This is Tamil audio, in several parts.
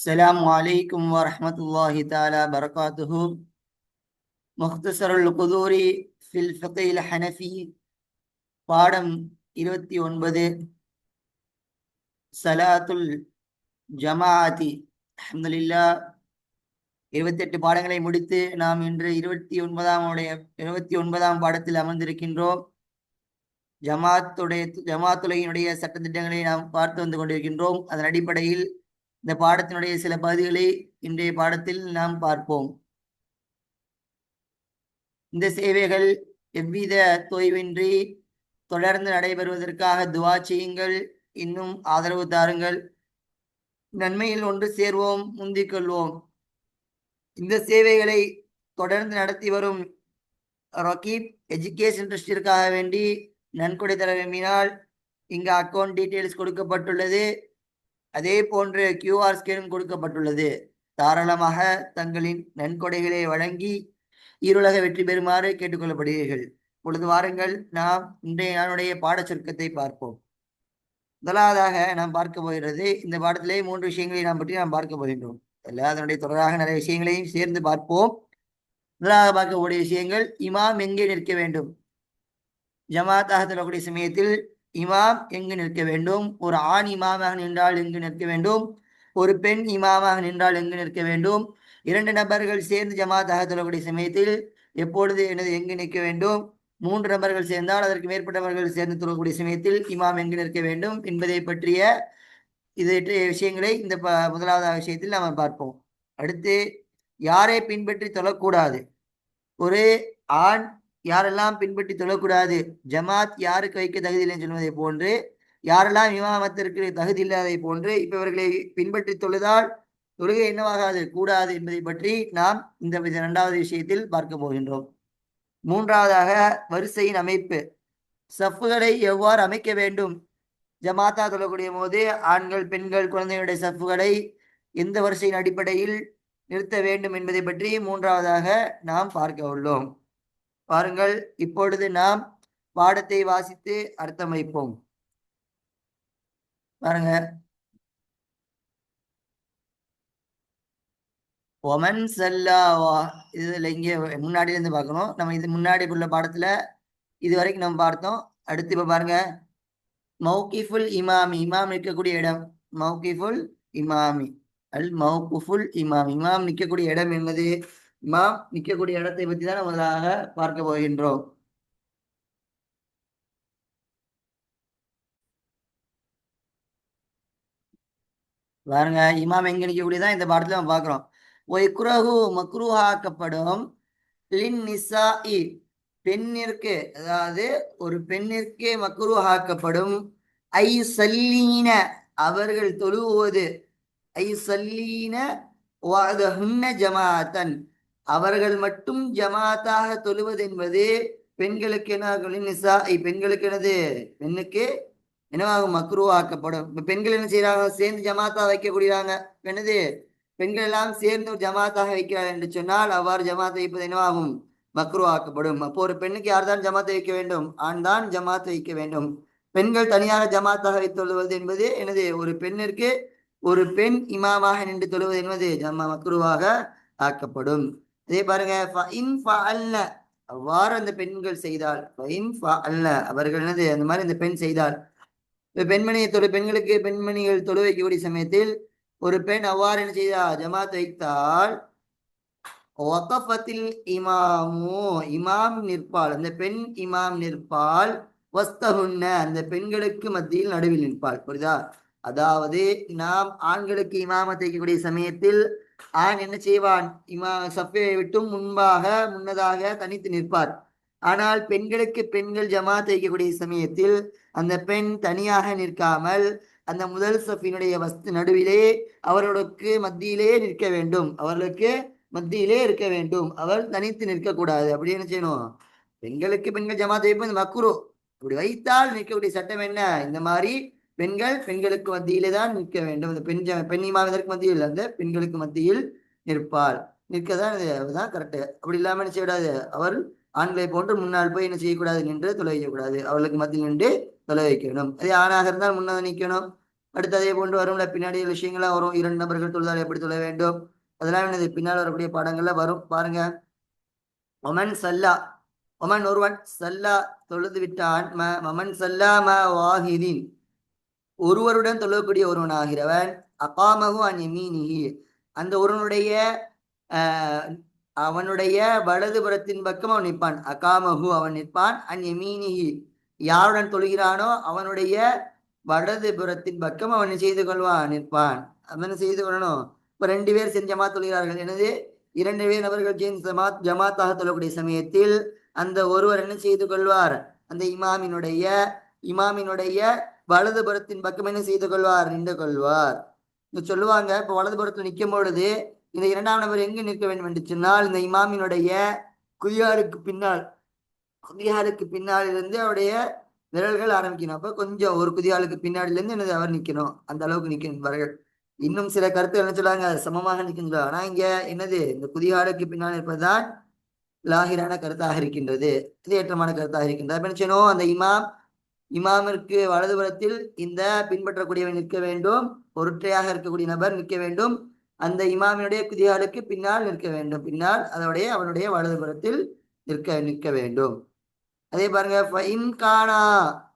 السلام عليكم ورحمة الله تعالى وبركاته مختصر القدور في الفقه الحنفي பாடம் இருபத்தி ஒன்பது சலாத்துல் ஜமாஅத்தி அல்ஹம்துலில்லா இருபத்தெட்டு பாடங்களை முடித்து நாம் இன்று இருபத்தி ஒன்பதாம் உடைய இருபத்தி ஒன்பதாம் பாடத்தில் அமர்ந்திருக்கின்றோம் ஜமாத்துடைய ஜமாத்துலையினுடைய சட்டத்திட்டங்களை நாம் பார்த்து வந்து கொண்டிருக்கின்றோம் அதன் அடிப்படையில் இந்த பாடத்தினுடைய சில பகுதிகளை இன்றைய பாடத்தில் நாம் பார்ப்போம். இந்த சேவைகள் எவ்வித தொய்வின்றி தொடர்ந்து நடைபெறுவதற்காக துவா செய்யுங்கள் இன்னும் ஆதரவு தாருங்கள். நன்மையில் ஒன்று சேர்வோம் முந்திக் கொள்வோம். இந்த சேவைகளை தொடர்ந்து நடத்தி வரும் ரொக்கீப் எஜுகேஷன் ட்ரஸ்டிற்காக வேண்டி நன்கொடை தர விரும்பினால் இங்கு அக்கௌண்ட் டீட்டெயில்ஸ் கொடுக்கப்பட்டுள்ளது. அதே போன்று கியூஆர் ஸ்கேனும் கொடுக்கப்பட்டுள்ளது. தாராளமாக தங்களின் நன்கொடைகளை வழங்கி இருளக வெற்றி பெறுமாறு கேட்டுக்கொள்ளப்படுகிறீர்கள். பொழுது வாருங்கள் நாம் இன்றைய நாளுடைய பாடச் சுருக்கத்தை பார்ப்போம். முதலாவதாக நாம் பார்க்க போகிறது இந்த பாடத்திலே மூன்று விஷயங்களை நாம் பற்றி நாம் பார்க்க போகின்றோம். அதனுடைய தொடராக நிறைய விஷயங்களையும் சேர்ந்து பார்ப்போம். முதலாக பார்க்கக்கூடிய விஷயங்கள் இமாம் எங்கே நிற்க வேண்டும்? ஜமாத்தாக சொல்லக்கூடிய சமயத்தில் இமாம் எங்கு நிற்க வேண்டும்? ஒரு ஆண் இமாமாக நின்றால் எங்கு நிற்க வேண்டும்? ஒரு பெண் இமாமாக நின்றால் எங்கு நிற்க வேண்டும்? இரண்டு நபர்கள் சேர்ந்து ஜமாத்தாக சொல்லக்கூடிய சமயத்தில் எப்பொழுது எனது எங்கு நிற்க வேண்டும்? மூன்று நபர்கள் சேர்ந்தால் அதற்கு மேற்பட்டவர்கள் சேர்ந்து தொழக்கூடிய சமயத்தில் இமாம் எங்கு நிற்க வேண்டும் என்பதை பற்றிய இது விஷயங்களை இந்த ப முதலாவது விஷயத்தில் நாம் பார்ப்போம். அடுத்து யாரை பின்பற்றி தொழக்கூடாது? ஒரு ஆண் யாரெல்லாம் பின்பற்றி தொழக்கூடாது ஜமாத் யாருக்கு வைக்க தகுதி இல்லைன்னு சொல்வதை போன்று யாரெல்லாம் இமாமத்திற்கு தகுதி இல்லாததை போன்று இப்ப இவர்களை பின்பற்றி தொழுதால் தொழுகை என்னவாகாது கூடாது என்பதை பற்றி நாம் இந்த இரண்டாவது விஷயத்தில் பார்க்க போகின்றோம். மூன்றாவதாக வரிசையின் அமைப்பு. சஃப்புகளை எவ்வாறு அமைக்க வேண்டும்? ஜமாத்தா தொழக்கூடிய போது ஆண்கள் பெண்கள் குழந்தைகளுடைய சஃப்புகளை எந்த வரிசையின் அடிப்படையில் நிறுத்த வேண்டும் என்பதை பற்றி மூன்றாவதாக நாம் பார்க்க உள்ளோம். பாருங்கள் இப்பொழுது நாம் பாடத்தை வாசித்து அர்த்தம் வைப்போம் பாருங்க. ஒமன் சல்லா இதுல இங்கே முன்னாடில இருந்து பார்க்கணும். நம்ம இது முன்னாடி உள்ள பாடத்துல இது வரைக்கும் நம்ம பார்த்தோம். அடுத்து இப்ப பாருங்க. மௌகிஃபுல் இமாமி இமாம் நிற்கக்கூடிய இடம். மௌகிஃபுல் இமாமி அல் மௌகுஃபுல் இமாம். இமாம் நிற்கக்கூடிய இடம் என்பது இமாம் நிற்கக்கூடிய இடத்தை பற்றி தான் முதலாக பார்க்க போகின்றோம். பாருங்க இமாம் எங்க நிற்கக்கூடியதான் இந்த பாடத்துல நம்ம பார்க்கிறோம். ஒய்குரகு மக்ருஹாக்கப்படும் லின் நிசா இ பெண்ணிற்கு அதாவது ஒரு பெண்ணிற்கு மக்ருஹாக்கப்படும். ஐ சல்லீன அவர்கள் தொழுவது ஐ சல்லீன ஜமாத்தன் அவர்கள் மட்டும் ஜமாத்தாக தொழுவது என்பது பெண்களுக்கு என்ன நிசா பெண்களுக்கு என்னது? பெண்ணுக்கு என்னவாகும்? மக்ருவாக்கப்படும் இப்ப பெண்கள் என்ன செய்யறாங்க சேர்ந்து ஜமாத்தா வைக்கக்கூடியறாங்க என்னது? பெண்கள் எல்லாம் சேர்ந்து ஒரு ஜமாத்தாக வைக்கிறார் என்று சொன்னால் அவ்வாறு ஜமாத் வைப்பது என்னவாகும்? மக்ருவாக்கப்படும் அப்போ ஒரு பெண்ணுக்கு யார் தான் ஜமாத்தை வைக்க வேண்டும்? ஆண் தான் ஜமாத்தை வைக்க வேண்டும். பெண்கள் தனியாக ஜமாத்தாக வைத்துள்ளுவது என்பது எனது ஒரு பெண்ணிற்கு ஒரு பெண் இமாமாக நின்று தொழுவது என்பது ஜமா மக்ருவாக ஆக்கப்படும். இதே பாருங்க அவ்வாறு அந்த பெண்கள் செய்தால் அல்ல அவர்கள் என்னது? அந்த மாதிரி அந்த பெண் செய்தால். பெண்மணியை தொழு பெண்களுக்கு பெண்மணிகள் தொழு வைக்கக்கூடிய சமயத்தில் ஒரு பெண் அவ்வாறு என்ன செய்தால் ஜமாத் வைத்தால் இமாமு இமாம் நிற்பாள். அந்த பெண் இமாம் நிற்பால் வஸ்தகுன்ன அந்த பெண்களுக்கு மத்தியில் நடுவில் நிற்பாள். புரியுதா அதாவது நாம் ஆண்களுக்கு இமாமத் வைக்கக்கூடிய சமயத்தில் ஆண் என்ன செய்வான்? இமா சஃபியை விட்டும் முன்பாக முன்னதாக தனித்து நிற்பார். ஆனால் பெண்களுக்கு பெண்கள் ஜமா தைக்கக்கூடிய சமயத்தில் அந்த பெண் தனியாக நிற்காமல் அந்த முதல் சஃபினுடைய வஸ்து நடுவிலே அவர்களுக்கு மத்தியிலே நிற்க வேண்டும். அவர்களுக்கு மத்தியிலே இருக்க வேண்டும். அவர் தனித்து நிற்கக்கூடாது. அப்படி என்ன செய்யணும்? பெண்களுக்கு பெண்கள் ஜமா தைப்பு இந்த மக்குரு அப்படி வைத்தால் நிற்கக்கூடிய சட்டம் என்ன? இந்த மாதிரி பெண்கள் பெண்களுக்கு மத்தியிலே தான் நிற்க வேண்டும். இந்த பெண் பெண் மத்தியில் அந்த பெண்களுக்கு மத்தியில் நிற்பாள். நிற்கதான் அதுதான் கரெக்டு அப்படி இல்லாமல் என்ன செய்யக்கூடாது? அவர் ஆண்களை போன்று முன்னால் போய் என்ன செய்யக்கூடாது? நின்று தொலை வைக்கக்கூடாது. அவர்களுக்கு மத்தியில் நின்று தொலை வைக்கணும். அதே ஆணாக இருந்தால் முன்னால் நிற்கணும். அடுத்து அதே போன்று வரும்ல பின்னாடி விஷயங்கள்லாம் வரும். இரண்டு நபர்கள் தொழுதால் எப்படி தொலை வேண்டும்? அதெல்லாம் எனது பின்னால் வரக்கூடிய பாடங்கள்ல வரும். பாருங்க. ஒமன் சல்லா ஒமன் ஒருவன் சல்லா தொழுது விட்டான். ஆன்ம மமன் சல்லா ம ஒருவருடன் தொழக்கூடிய ஒருவன் ஆகிறவன் அகாமகு அன் அந்த ஒருவனுடைய அவனுடைய அவனுடைய வலதுபுறத்தின் பக்கம் அவன் நிற்பான். அகாமகு அவன் நிற்பான். அன் யாருடன் தொழுகிறானோ அவனுடைய வலதுபுறத்தின் பக்கம் அவன் செய்து கொள்வான் நிற்பான். அவன் செய்து கொள்ளணும். இப்ப ரெண்டு பேர் செஞ்சமா ஜமாத் தொழுகிறார்கள். எனது இரண்டு பேர் நபர்கள் ஜமாத் ஜமாத்தாக தொழக்கூடிய சமயத்தில் அந்த ஒருவர் என்ன செய்து கொள்வார்? அந்த இமாமினுடைய இமாமினுடைய வலதுபுறத்தின் பக்கம் என்ன செய்து கொள்வார்? நின்று கொள்வார். இங்க சொல்லுவாங்க இப்ப வலதுபுறத்தில் நிற்கும் பொழுது இந்த இரண்டாம் நபர் எங்கு நிற்க வேண்டும் என்று சொன்னால் இந்த இமாமினுடைய குய்யாருக்கு பின்னால் குதியாருக்கு பின்னால் இருந்து அவருடைய விரல்கள் ஆரம்பிக்கணும். அப்ப கொஞ்சம் ஒரு குதியாளுக்கு பின்னாடில இருந்து என்னது அவர் நிக்கணும். அந்த அளவுக்கு நிற்கின்றார்கள் இன்னும் சில கருத்துகள் என்ன சொல்றாங்க? சமமாக நிற்கின்றார் ஆனா இங்க என்னது? இந்த குதியாளுக்கு பின்னால் இருப்பதுதான் லாகிரான கருத்தாக இருக்கின்றது. இது ஏற்றமான கருத்தாக இருக்கின்றது. அப்ப என்ன செய்யணும்? அந்த இமாம் இமாமிற்கு வலதுபுறத்தில் இந்த பின்பற்றக்கூடியவன் நிற்க வேண்டும். ஒருற்றையாக இருக்கக்கூடிய நபர் நிற்க வேண்டும். அந்த இமாமினுடைய குதிகாலுக்கு பின்னால் நிற்க வேண்டும். பின்னால் அதனுடைய அவனுடைய வலதுபுறத்தில் நிற்க நிற்க வேண்டும். அதே பாருங்க ஃபைன் காணா.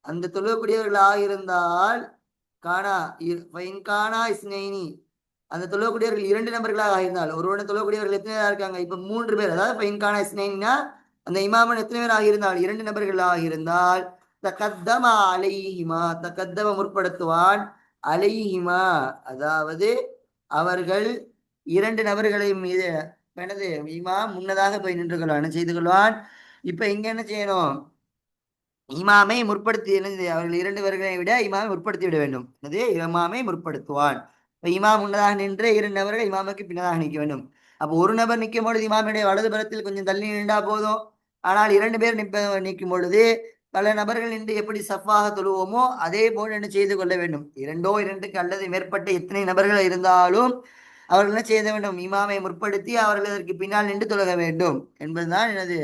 அந்த தொழுவக்கூடியவர்களாக இருந்தால் காணா இ- ஃபைன் இஸ்னைனி. அந்த தொழுவக்கூடியவர்கள் இரண்டு நபர்களாக இருந்தால் ஒருவனை தொழுவக்கூடியவர்கள் எத்தனை பேராக இருக்காங்க? இப்ப மூன்று பேர். அதாவது ஃபைன் காணா அந்த இமாமன் எத்தனை பேர் ஆகியிருந்தால் இரண்டு நபர்களாக இருந்தால் தகத்தம அலைஹிமா தகத்தம முற்படுத்துவான் அலைஹிமா. அதாவது அவர்கள் இரண்டு நபர்களையும் மீது எனது இமாம் முன்னதாக போய் நின்று கொள்வான் செய்து கொள்வான்? இப்ப இங்க என்ன செய்யணும்? இமாமை முற்படுத்தி என்ன அவர்கள் இரண்டு பேர்களை விட இமாமை முற்படுத்தி விட வேண்டும். அது இமாமை முற்படுத்துவான். இப்ப இமாம் முன்னதாக நின்று இரண்டு நபர்கள் இமாமுக்கு பின்னதாக நிற்க வேண்டும். அப்போ ஒரு நபர் நிற்கும் பொழுது இமாமுடைய வலது புறத்தில் கொஞ்சம் தள்ளி நின்றா போதும். ஆனால் இரண்டு பேர் நிற்ப நிற்கும் பொழுது பல நபர்கள் நின்று எப்படி சஃபாக தொழுவோமோ அதே போல் என்ன செய்து கொள்ள வேண்டும். இரண்டோ இரண்டுக்கு அல்லது மேற்பட்ட எத்தனை நபர்கள் இருந்தாலும் அவர்கள் என்ன செய்ய வேண்டும்? இமாமை முற்படுத்தி அவர்கள் அதற்கு பின்னால் நின்று தொழுக வேண்டும் என்பதுதான் எனது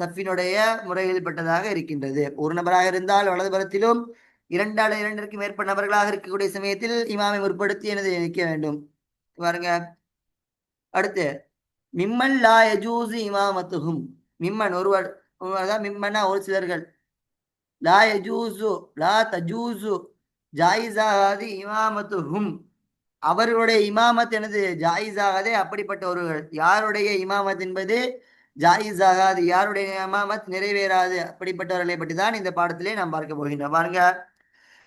சஃபினுடைய முறையில் பட்டதாக இருக்கின்றது. ஒரு நபராக இருந்தால் வலதுபுறத்திலும் அல்லது இரண்டிற்கு மேற்பட்ட நபர்களாக இருக்கக்கூடிய சமயத்தில் இமாமை முற்படுத்தி எனது நிற்க வேண்டும். பாருங்க. அடுத்து மிம்மன் லா யஜூசு மிம்மன் ஒருவர் தான் மிம்மன்னா ஒரு சிலர்கள். லா யஜூசு லா தஜூசு ஜாயிஸாகாது இமாமத்துஹும் அவர்களுடைய இமாமத் எனது ஜாயிஸாகாதே. அப்படிப்பட்டவர்கள் யாருடைய இமாமத் என்பது ஜாயிஸ் ஆகாது யாருடைய இமாமத் நிறைவேறாது? அப்படிப்பட்டவர்களை பற்றி தான் இந்த பாடத்திலே நாம் பார்க்க போகின்றோம். பாருங்க.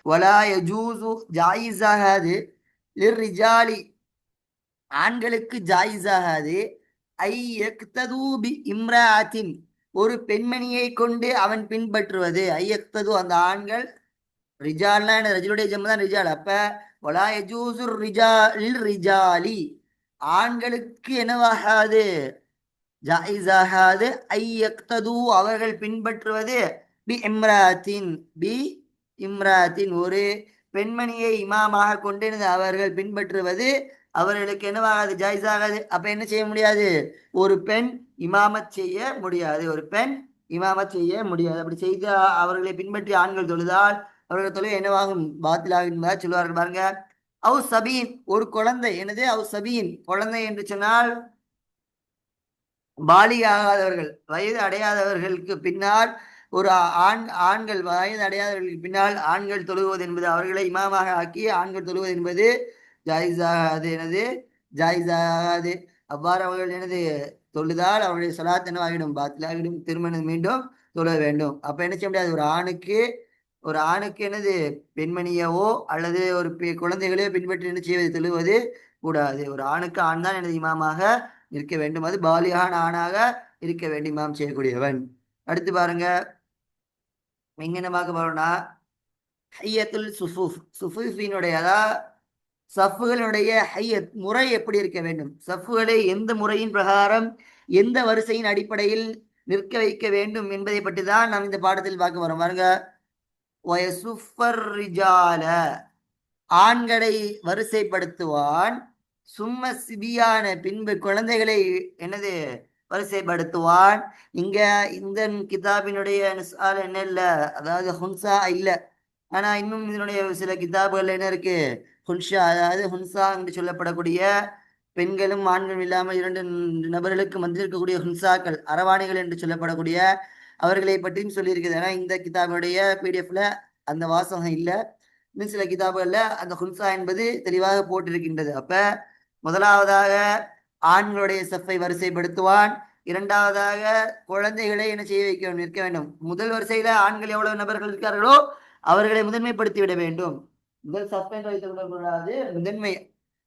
வலா யஜூசு ஜாயிஸ் ஆகாது லிர்ரிஜாலி ஆண்களுக்கு ஜாயிஸ் ஆகாது ஐ யக்தது இம்ராத்தின். ஒரு பெண்மணியை கொண்டு அவன் பின்பற்றுவது. ஐயத்தது அந்த ஆண்கள். ரிஜால்னா என்ன? ரஜுலுடைய ஜம்மு தான் ரிஜால். அப்ப வலா யஜூசு ரிஜாலி. ஆண்களுக்கு என்னவாகாது? ஜாயிஸாகாது. ஐயக்தது அவர்கள் பின்பற்றுவது. பி இம்ராத்தின். பி இம்ராத்தின். ஒரு பெண்மணியை இமாமாக கொண்டு அவர்கள் பின்பற்றுவது. அவர்களுக்கு என்னவாகாது? ஜாயிஸாகாது. அப்ப என்ன செய்ய முடியாது? ஒரு பெண் இமாமத் செய்ய முடியாது. ஒரு பெண் இமாமத் செய்ய முடியாது. அப்படி செய்த அவர்களை பின்பற்றி ஆண்கள் தொழுதால் அவர்கள் தொழில் என்னவாகும்? பாத்திலாகும் என்பதா சொல்லுவார்கள் பாருங்க. அவு சபீன் ஒரு குழந்தை. என்னது? அவு சபீன். குழந்தை என்று சொன்னால் பாலியாகாதவர்கள் வயது அடையாதவர்களுக்கு பின்னால் ஒரு ஆண் ஆண்கள் வயது அடையாதவர்களுக்கு பின்னால் ஆண்கள் தொழுவது என்பது அவர்களை இமாமாக ஆக்கி ஆண்கள் தொழுவது என்பது ஜாயிஸாகாது எனது ஜாயிஸாகாது அவ்வாறு அவர்கள் எனது தொழுதால் அவருடைய சலாத் பாத்திலாகிடும் திருமணம் மீண்டும் தொழ வேண்டும். அப்ப என்ன செய்ய முடியாது? ஒரு ஆணுக்கு ஒரு ஆணுக்கு எனது பெண்மணியவோ அல்லது ஒரு பெ- குழந்தைகளையோ பின்பற்றி என்ன செய்வது? தொழுவது கூடாது. ஒரு ஆணுக்கு ஆண் தான் எனது இமாமாக இருக்க வேண்டும். அது பாலியான ஆணாக இருக்க வேண்டும். இமாம் செய்யக்கூடியவன். அடுத்து பாருங்க. எங்கென்னமாக பாருன்னா பார்க்க ஹையத்துல் சுஃபுஃப். சுஃபுஃபினுடைய அதாவது சஃபுகளுடைய ஹையத் முறை எப்படி இருக்க வேண்டும்? சஃபுகளை எந்த முறையின் பிரகாரம் எந்த வரிசையின் அடிப்படையில் நிற்க வைக்க வேண்டும் என்பதை பற்றி தான் நாம் இந்த பாடத்தில் பார்க்க வரோம் பாருங்க. ஆண்களை வரிசைப்படுத்துவான். சும்ம சிபியான பின்பு குழந்தைகளை என்னது? வரிசைப்படுத்துவான். இங்க இந்த கிதாபினுடைய என்ன இல்லை? அதாவது ஹுன்சா இல்லை. ஆனா இன்னும் இதனுடைய சில கிதாபுகள் என்ன இருக்கு? ஹுன்ஷா அதாவது ஹுன்சா என்று சொல்லப்படக்கூடிய பெண்களும் ஆண்களும் இல்லாமல் இரண்டு நபர்களுக்கு வந்திருக்கக்கூடிய ஹுன்சாக்கள் அரவாணிகள் என்று சொல்லப்படக்கூடிய அவர்களை பற்றியும் சொல்லியிருக்குது ஏன்னா இந்த கிதாபுடைய பிடிஎஃப்ல அந்த வாசகம் இல்லை. இன்னும் சில கிதாபுகளில் அந்த ஹுன்சா என்பது தெளிவாக போட்டிருக்கின்றது. அப்ப முதலாவதாக ஆண்களுடைய சஃப்பை வரிசைப்படுத்துவான். இரண்டாவதாக குழந்தைகளை என்ன செய்ய வைக்க வேண்டும், நிற்க வேண்டும். முதல் வரிசையில ஆண்கள் எவ்வளவு நபர்கள் இருக்கார்களோ அவர்களை முதன்மைப்படுத்தி விட வேண்டும். முதல் சஃப் என்று வைத்துக் கொள்ளக்கூடாது முதன்மை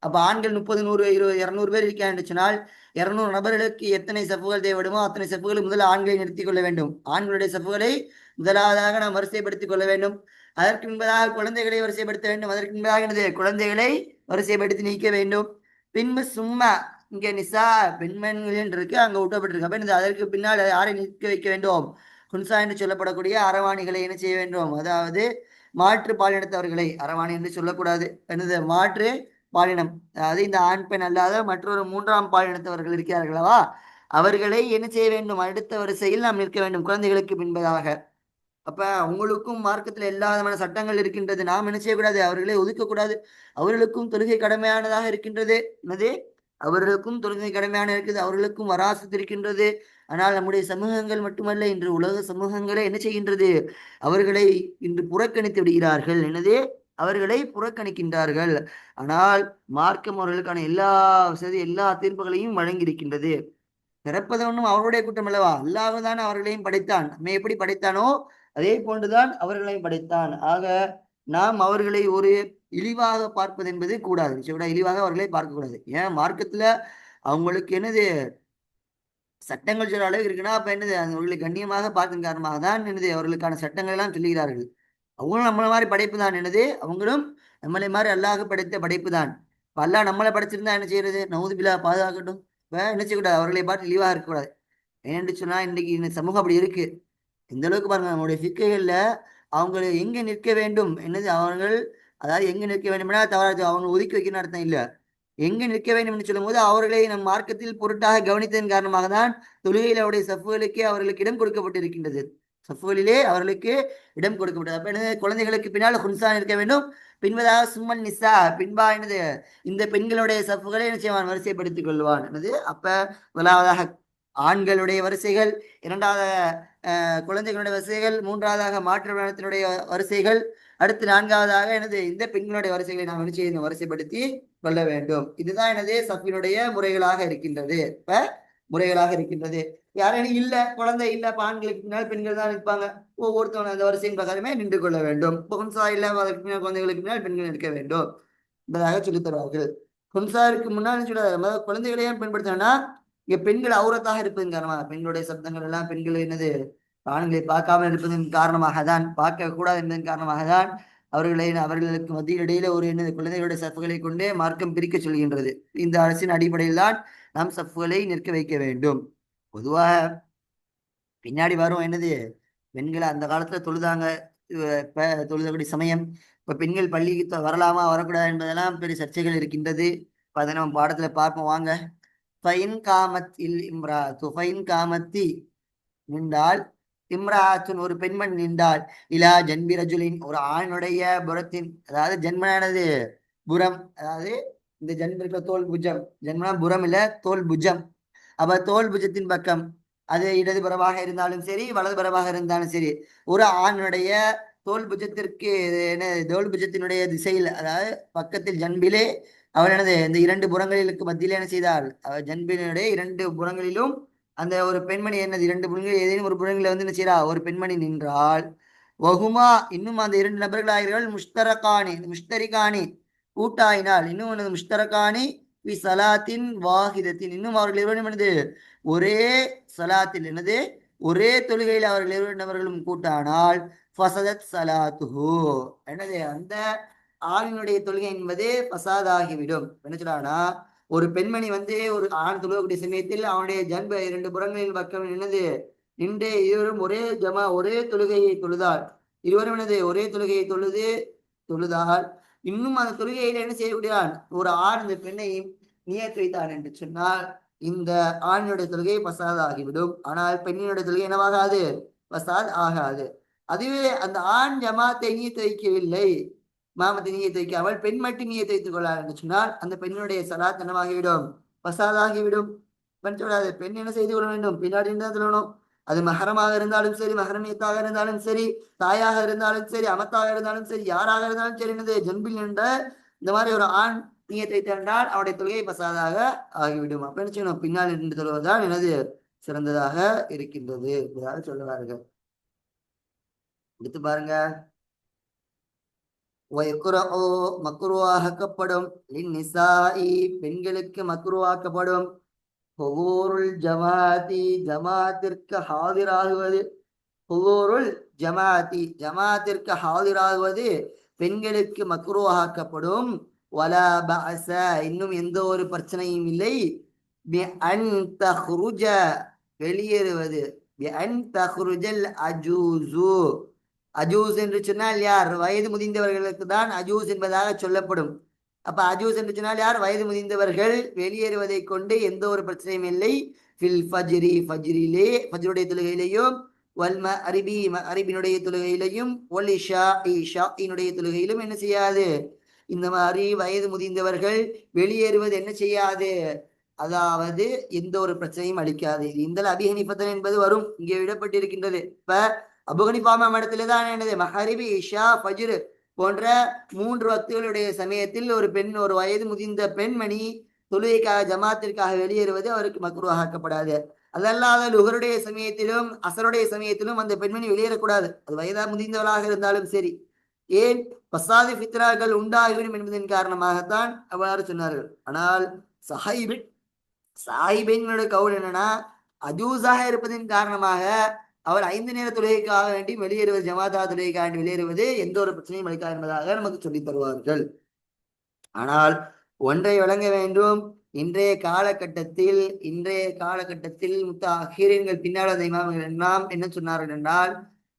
அப்ப ஆண்கள் முப்பது நூறு இருபது இருநூறு பேர் இருக்கான்னு சொன்னால் இருநூறு நபர்களுக்கு எத்தனை சப்புகள் தேவைப்படுமோ அத்தனை சப்புகளை முதல் ஆண்களை நிறுத்திக் கொள்ள வேண்டும். ஆண்களுடைய சப்புகளை முதலாவதாக நாம் வரிசைப்படுத்திக் கொள்ள வேண்டும். அதற்கு முன்பதாக குழந்தைகளை வரிசைப்படுத்த வேண்டும். அதற்கு முன்பதாக எனது குழந்தைகளை வரிசைப்படுத்தி நீக்க வேண்டும். பின்பு சும்மா இங்க நிசா பெண்மண்கள் என்று இருக்கு அங்க விட்டப்பட்டிருக்கு அப்ப இந்த அதற்கு பின்னால் யாரை நிற்க வைக்க வேண்டும்? குன்சா என்று சொல்லப்படக்கூடிய அரவாணிகளை என்ன செய்ய வேண்டும்? அதாவது மாற்று பாலினத்தவர்களை அரவாணி என்று சொல்லக்கூடாது. என்னது? மாற்று பாலினம். அதாவது இந்த ஆண் பெண் அல்லாத மற்றொரு மூன்றாம் பாலினத்தவர்கள் இருக்கிறார்களவா அவர்களை என்ன செய்ய வேண்டும்? அடுத்த வரிசையில் நாம் நிற்க வேண்டும். குழந்தைகளுக்கு பின்பதாக. அப்ப உங்களுக்கும் மார்க்கத்துல எல்லா விதமான சட்டங்கள் இருக்கின்றது. நாம் என்ன செய்யக்கூடாது? அவர்களை ஒதுக்கக்கூடாது. அவர்களுக்கும் தொழுகை கடமையானதாக இருக்கின்றது. என்னது? அவர்களுக்கும் தொழுகை கடமையான இருக்குது அவர்களுக்கும் வராசத்து இருக்கின்றது. ஆனால் நம்முடைய சமூகங்கள் மட்டுமல்ல இன்று உலக சமூகங்களை என்ன செய்கின்றது? அவர்களை இன்று புறக்கணித்து விடுகிறார்கள். என்னது? அவர்களை புறக்கணிக்கின்றார்கள். ஆனால் மார்க்கம் அவர்களுக்கான எல்லா வசதி எல்லா தீர்ப்புகளையும் வழங்கியிருக்கின்றது. பிறப்பது ஒன்றும் அவருடைய குற்றம் அல்லவா? அல்லாஹ்தான் அவர்களையும் படைத்தான். நம்மை எப்படி படைத்தானோ அதே போன்றுதான் அவர்களையும் படைத்தான். ஆக நாம் அவர்களை ஒரு இழிவாக பார்ப்பது என்பது கூடாது. நிச்சயம் இழிவாக அவர்களை பார்க்கக்கூடாது ஏன்? மார்க்கத்துல அவங்களுக்கு என்னது? சட்டங்கள் சொல்ற அளவு இருக்குன்னா அப்ப என்னது? அவர்களை கண்ணியமாக பார்க்கும் காரணமாக தான் என்னது? அவர்களுக்கான சட்டங்கள் எல்லாம் சொல்லுகிறார்கள். அவங்களும் நம்மள மாதிரி படைப்பு தான் என்னது? அவங்களும் நம்மளை மாதிரி அல்லாஹ் படைத்த படைப்பு தான் இப்போ அல்லாஹ் நம்மளை படைச்சிருந்தா என்ன செய்யறது? நவுதுபிலா பாதுகாக்கட்டும். இப்ப என்ன செய்யக்கூடாது? அவர்களை பார்த்து இழிவாக இருக்கக்கூடாது. ஏன்னு சொன்னா இன்னைக்கு இந்த சமூகம் அப்படி இருக்கு. இந்த அளவுக்கு பாருங்க நம்மளுடைய சிக்கைகள்ல அவங்க எங்கே நிற்க வேண்டும்? என்னது அவர்கள் அதாவது எங்கே நிற்க வேண்டும்னா தவறாது அவங்க ஒதுக்கி வைக்கணும்னு அர்த்தம் இல்லை. எங்கே நிற்க வேண்டும் என்று சொல்லும்போது அவர்களை நம் மார்க்கத்தில் பொருட்டாக கவனித்ததன் காரணமாக தான் தொழுகையில் அவருடைய சஃப்புகளுக்கே அவர்களுக்கு இடம் கொடுக்கப்பட்டிருக்கின்றது. சஃப்புகளிலே அவர்களுக்கு இடம் கொடுக்கப்பட்டது. அப்போ என்னது? குழந்தைகளுக்கு பின்னால் ஹுன்சான் இருக்க வேண்டும். பின்பதாக சும்மன் நிசா பின்பா என்னது? இந்த பெண்களுடைய சஃப்புகளை என்ன செய்வான்? வரிசைப்படுத்திக் கொள்வான். என்னது? அப்போ முதலாவதாக ஆண்களுடைய வரிசைகள் இரண்டாவது குழந்தைகளுடைய வரிசைகள் மூன்றாவதாக மாற்றுத்தினுடைய வரிசைகள் அடுத்து நான்காவதாக எனது இந்த பெண்களுடைய வரிசைகளை நாம் என்ன செய்யணும் வரிசைப்படுத்தி கொள்ள வேண்டும். இதுதான் எனது சஃபினுடைய முறைகளாக இருக்கின்றது. இப்ப முறைகளாக இருக்கின்றது. யாரும் இல்ல குழந்தை இல்ல ஆண்களுக்கு பின்னால் பெண்கள் தான் நிற்பாங்க. ஒவ்வொருத்தவங்க அந்த வரிசையின் பிரகாரமே நின்று கொள்ள வேண்டும். குன்சா இல்ல குழந்தைகளுக்கு பின்னால் பெண்கள் நிற்க வேண்டும். என்பதாக சொல்லித் தருவார்கள். புன்சாருக்கு முன்னாடி சொல்ல குழந்தைகளையும் ஏன் பயன்படுத்தினா இங்க பெண்கள் அவுரத்தாக இருப்பதன் காரணமாக பெண்களுடைய சப்தங்கள் எல்லாம் பெண்கள் என்னது ஆண்களை பார்க்காமல் இருப்பதன் காரணமாக தான் பார்க்க கூடாது என்பதன் காரணமாக தான் அவர்களை அவர்களுக்கு மத்தியில் இடையில ஒரு என்னது குழந்தைகளுடைய சஃப்புகளை கொண்டே மார்க்கம் பிரிக்க சொல்கின்றது. இந்த அரசின் அடிப்படையில் தான் நாம் சஃப்களை நிற்க வைக்க வேண்டும். பொதுவாக பின்னாடி வரும் என்னது பெண்களை அந்த காலத்துல தொழுதாங்க தொழுதபடி தொழுதக்கூடிய சமயம் இப்ப பெண்கள் பள்ளிக்கு வரலாமா வரக்கூடாது என்பதெல்லாம் பெரிய சர்ச்சைகள் இருக்கின்றது. இப்ப அதை நம்ம பாடத்துல பார்ப்போம் வாங்க. ஃபைன் காமத் இல் இம்ரா ஃபைன் காமத்தி நின்றால் இம்ராத்துன் ஒரு பெண்மண் நின்றால் இலா ஜன்பி ரஜுலின் ஒரு ஆணுடைய புறத்தின் அதாவது ஜென்மனானது புறம் அதாவது இந்த ஜன்ம தோல் புஜம் ஜென்மனா புறம் இல்ல தோல் புஜம். அப்ப தோல் புஜத்தின் பக்கம் அது இடதுபுறமாக இருந்தாலும் சரி வலதுபுறமாக இருந்தாலும் சரி ஒரு ஆணுடைய தோல் புஜத்திற்கு என்ன தோல் புஜத்தினுடைய திசையில் அதாவது பக்கத்தில் ஜன்பிலே அவள் எனது இந்த இரண்டு புறங்களிலுக்கு மத்தியில் என்ன செய்தாள் அவள் ஜன்பினுடைய இரண்டு புறங்களிலும் அந்த ஒரு பெண்மணி என்னது இரண்டு புறங்களில் ஏதேனும் ஒரு புறங்களில் வந்து என்ன செய்யறா ஒரு பெண்மணி நின்றால் வகுமா இன்னும் அந்த இரண்டு நபர்கள் ஆகிறார்கள் முஷ்தரகானி முஷ்தரிகானி கூட்டாயினால் இன்னும் உனது முஷ்தரகானி வி சலாத்தின் வாஹிதத்தின். இன்னும் அவர்கள் இருவரும் என்னது ஒரே சலாத்தில் என்னது ஒரே தொழுகையில் அவர்கள் இருவரும் நபர்களும் கூட்டானால் ஃபசதத் சலாத்துஹு. என்னது அந்த ஆணினுடைய தொழுகை என்பது பசாதாகிவிடும். என்ன சொல்றானா ஒரு பெண்மணி வந்து ஒரு ஆண் தொழுகக்கூடிய சமயத்தில் அவனுடைய ஜன்ப இரண்டு புறங்களின் பக்கம் என்னது நின்று இருவரும் ஒரே ஜமா ஒரே தொழுகையை தொழுதால் இருவரும் என்னது? ஒரே தொழுகையை தொழுது தொழுதால் இன்னும் அந்த தொழுகையில என்ன செய்யக்கூடியான்? ஒரு ஆண் இந்த பெண்ணை நியத்து வைத்தான் என்று சொன்னால் இந்த ஆணினுடைய தொழுகை பசாத் ஆகிவிடும் ஆனால் பெண்ணினுடைய தொழுகை என்னவாகாது? பசாத் ஆகாது. அதுவே அந்த ஆண் ஜமாத்தை நீத்து வைக்கவில்லை. மாமத்தினியை தைக்க அவள் பெண் மட்டும் தைத்துக் வைத்துக் கொள்ளார் என்று சொன்னால் அந்த பெண்ணுடைய சலாத்தனமாகிவிடும் பசாதாகிவிடும். பெண் சொல்லாது பெண் என்ன செய்து கொள்ள வேண்டும்? பின்னாடி தான் சொல்லணும். அது மகரமாக இருந்தாலும் சரி மகரமியத்தாக இருந்தாலும் சரி தாயாக இருந்தாலும் சரி அமத்தாக இருந்தாலும் சரி யாராக இருந்தாலும் சரி என்னது? ஜென்பில் என்ற இந்த மாதிரி ஒரு ஆண் நீயத்தை தந்தால் அவருடைய தொழுகை பசாதாக ஆகிவிடும். அப்ப என்ன செய்யணும்? பின்னால் இருந்து தொழுவதுதான் எனது சிறந்ததாக இருக்கின்றது. என்பதாக சொல்லுவார்கள். எடுத்து பாருங்க. வயக்குரஓ மக்குருவாக்கப்படும் நிசாயி பெண்களுக்கு மக்குருவாக்கப்படும். ஹுகூருல் ஜமாதி ஜமாத்திற்கு ஹாதிராகுவது. ஹுகூருல் ஜமாதி ஜமாத்திற்கு ஹாதிராகுவது பெண்களுக்கு மக்ரூஹாக்கப்படும் வலா பஅஸ இன்னும் எந்த ஒரு பிரச்சனையும் இல்லை. பி அன் தஹ்ருஜ வெளியேறுவது. பி அன் தஹ்ருஜல் அஜூசு அஜூஸ் என்று சொன்னால் யார்? வயது முதிந்தவர்களுக்கு தான் அஜூஸ் என்பதாக சொல்லப்படும். அப்ப அஜூஸ் என்று சொன்னால் யார்? வயது முதிந்தவர்கள் வெளியேறுவதை கொண்டு எந்த ஒரு பிரச்சனையும் இல்லை. ஃபில் ஃபஜ்ரி ஃபஜ்ரிலே ஃபஜ்ருடைய தொழுகையிலேயும் வல்ம அரிபி அரிபினுடைய தொழுகையிலையும் ஒல் இஷா இஷா இனுடைய தொழுகையிலும் என்ன செய்யாது? இந்த மாதிரி வயது முதிந்தவர்கள் வெளியேறுவது என்ன செய்யாது? அதாவது எந்த ஒரு பிரச்சனையும் அளிக்காது. இந்த அபிஹனிபத்தன் என்பது வரும் இங்கே விடப்பட்டிருக்கின்றது. இப்ப அபுகனிபாமா இடத்துல தான் என்னது? மஹரிபி இஷா ஃபஜ்ரு போன்ற மூன்று வக்துகளுடைய சமயத்தில் ஒரு பெண் ஒரு வயது முதிர்ந்த பெண்மணி தொழுகைக்காக ஜமாத்திற்காக வெளியேறுவது அவருக்கு மக்ருவாக்கப்படாது அதல்லாத லுகருடைய சமயத்திலும் அசருடைய சமயத்திலும் அந்த பெண்மணி வெளியேறக்கூடாது. அது வயதா முதிர்ந்தவளாக இருந்தாலும் சரி. ஏன்? பசாதி ஃபித்ராக்கள் உண்டாகிவிடும் என்பதன் காரணமாகத்தான் அவ்வாறு சொன்னார்கள். ஆனால் சஹைபின் சாஹிபின்களுடைய கவுல் என்னன்னா அஜூஸாக இருப்பதன் காரணமாக அவர் ஐந்து நேர தொழுகைக்காக வேண்டி வெளியேறுவது ஜமாதா தொழுகைக்காக வேண்டி வெளியேறுவது எந்த ஒரு பிரச்சனையும் அளிக்காது என்பதாக நமக்கு சொல்லித் தருவார்கள். ஆனால் ஒன்றை வழங்க வேண்டும். இன்றைய காலகட்டத்தில் இன்றைய காலகட்டத்தில் முத்த அஹீரன்கள் பின்னால் வந்த எல்லாம் என்ன சொன்னார்கள் என்றால்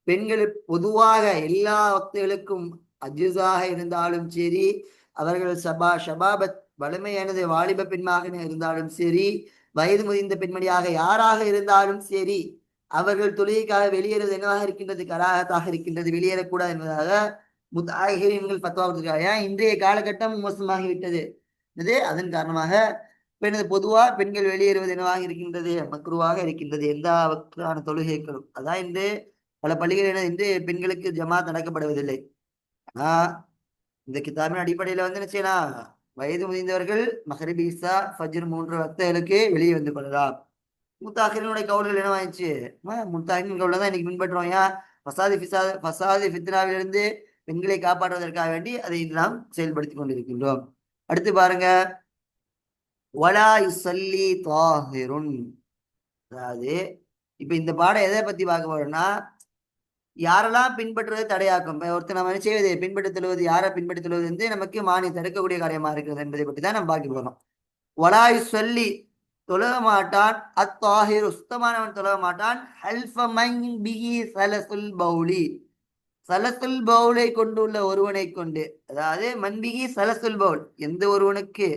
பெண்கள் பொதுவாக எல்லா வக்துகளுக்கும் அஜுஸாக இருந்தாலும் சரி அவர்கள் சபா ஷபாபத் வலிமையானது வாலிப பெண்மாக இருந்தாலும் சரி வயது முதிர்ந்த பெண்மணியாக யாராக இருந்தாலும் சரி அவர்கள் தொழுகைக்காக வெளியேறுவது என்னவாக இருக்கின்றது? கராகத்தாக இருக்கின்றது. வெளியேறக்கூடாது என்பதாக முத்தாகிரியன்கள் பத்வா கொடுத்திருக்காங்க. ஏன்? இன்றைய காலகட்டம் மோசமாகிவிட்டது. இது அதன் காரணமாக பெண்ணது பொதுவாக பெண்கள் வெளியேறுவது என்னவாக இருக்கின்றது? மக்ருவாக இருக்கின்றது. எந்த வகையான தொழுகைகளும். அதான் இன்று பல பள்ளிகள் இன்று பெண்களுக்கு ஜமாத் நடக்கப்படுவதில்லை. ஆஹ் இந்த கிதாபின் அடிப்படையில வந்து என்ன செய்யலாம்? வயது முதிர்ந்தவர்கள் மஹரிப் ஃபஜ்ர் மூன்று வக்தர்களுக்கு வெளியே வந்து கொள்ளலாம். முத்தாஹிரினுடைய கவுல்கள் என்னவாயிடுச்சு முத்தாஹிரின் கவுல தான் இன்னைக்கு பின்பற்றுவோம் ஏன்? ஃபசாதி ஃபிசா ஃபசாதி ஃபித்னாவிலிருந்து பெண்களை காப்பாற்றுவதற்காக வேண்டி அதை நாம் செயல்படுத்தி கொண்டிருக்கின்றோம். அடுத்து பாருங்க. வலா யுசல்லி தாஹிருன். அதாவது இப்ப இந்த பாடம் எதை பத்தி பார்க்க போறோம்னா யாரெல்லாம் பின்பற்றுவது தடையாக்கும்? ஒருத்தர் நம்ம என்ன செய்வது? பின்பற்றி யாரை பின்பற்றி வந்து நமக்கு மானியம் தடுக்கக்கூடிய காரியமா இருக்கிறது என்பதை பற்றி தான் நம்ம பார்க்க போறோம். வலாய் சொல்லி தொழ மாட்டான் அத்தாஹிர் சுத்தமானவன் தொழ மாட்டான் பிகி சலசுல் பௌலி. சலசுல் பவுலை கொண்டுள்ள ஒருவனை கொண்டு அதாவது மன்பிகி சலசுல் பவுல் எந்த ஒருவனுக்கு